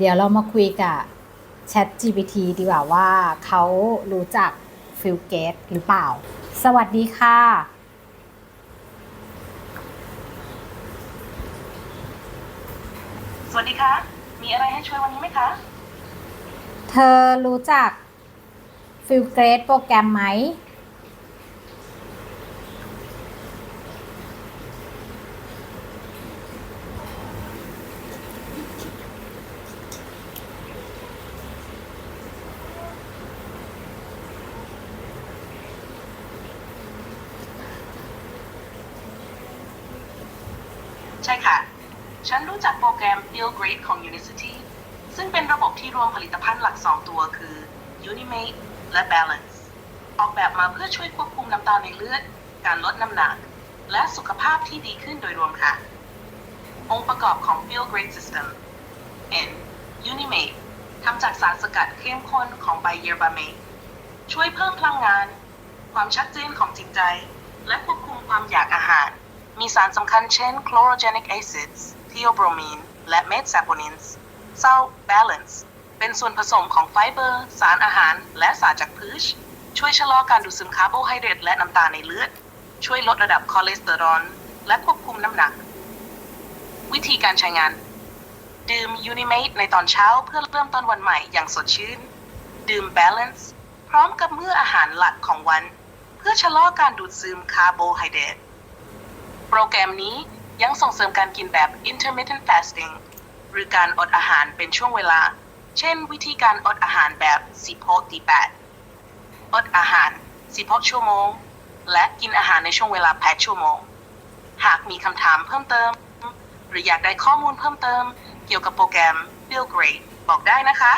เดี๋ยวเรามาคุยกับ Chat GPT ดีกว่าว่าเขารู้จักฟิลเกตหรือเปล่า สวัสดีค่ะ สวัสดีคะมีอะไรให้ช่วยวันนี้ไหมคะ เธอรู้จักฟิลเกตโปรแกรมไหม ใช่ค่ะ ฉันรู้จักโปรแกรม Feel Great ของ Unicity ซึ่งเป็นระบบที่รวมผลิตภัณฑ์หลัก 2 ตัวคือ Unimate และ Balance ออกแบบมาเพื่อช่วยควบคุมน้ำตาลในเลือด การลดน้ำหนัก และสุขภาพที่ดีขึ้นโดยรวมค่ะ องค์ประกอบของ Feel Great System N Unimate ทำจากสารสกัดเข้มข้นของใบเยอร์บาเมกช่วยเพิ่มพลังงาน ความชัดเจนของจิตใจ และควบคุมความอยากอาหาร มีสารสำคัญเช่น chlorogenic acids theobromine และ metsaponins เซล balance เป็นส่วนผสมของไฟเบอร์ สารอาหาร และสารจากพืช ช่วยชะลอการดูดซึมคาร์โบไฮเดรตและน้ำตาลในเลือด ช่วยลดระดับคอเลสเตอรอลและควบคุมน้ำหนัก วิธีการใช้งาน ดื่ม Unimate ในตอนเช้าเพื่อเริ่มต้นวันใหม่อย่างสดชื่น ดื่ม Balance พร้อมกับมื้ออาหารหลักของวัน เพื่อชะลอการดูดซึมคาร์โบไฮเดรต โปรแกรมนี้ยังส่งเสริมการกินแบบ intermittent fasting หรือการอดอาหารเป็นช่วงเวลา เช่น วิธีการอดอาหารแบบ16ตี8อดอาหาร16ชั่วโมง และกินอาหารในช่วงเวลา8ชั่วโมง หากมีคำถามเพิ่มเติม หรืออยากได้ข้อมูลเพิ่มเติม เกี่ยวกับโปรแกรม Feel Great บอกได้นะคะ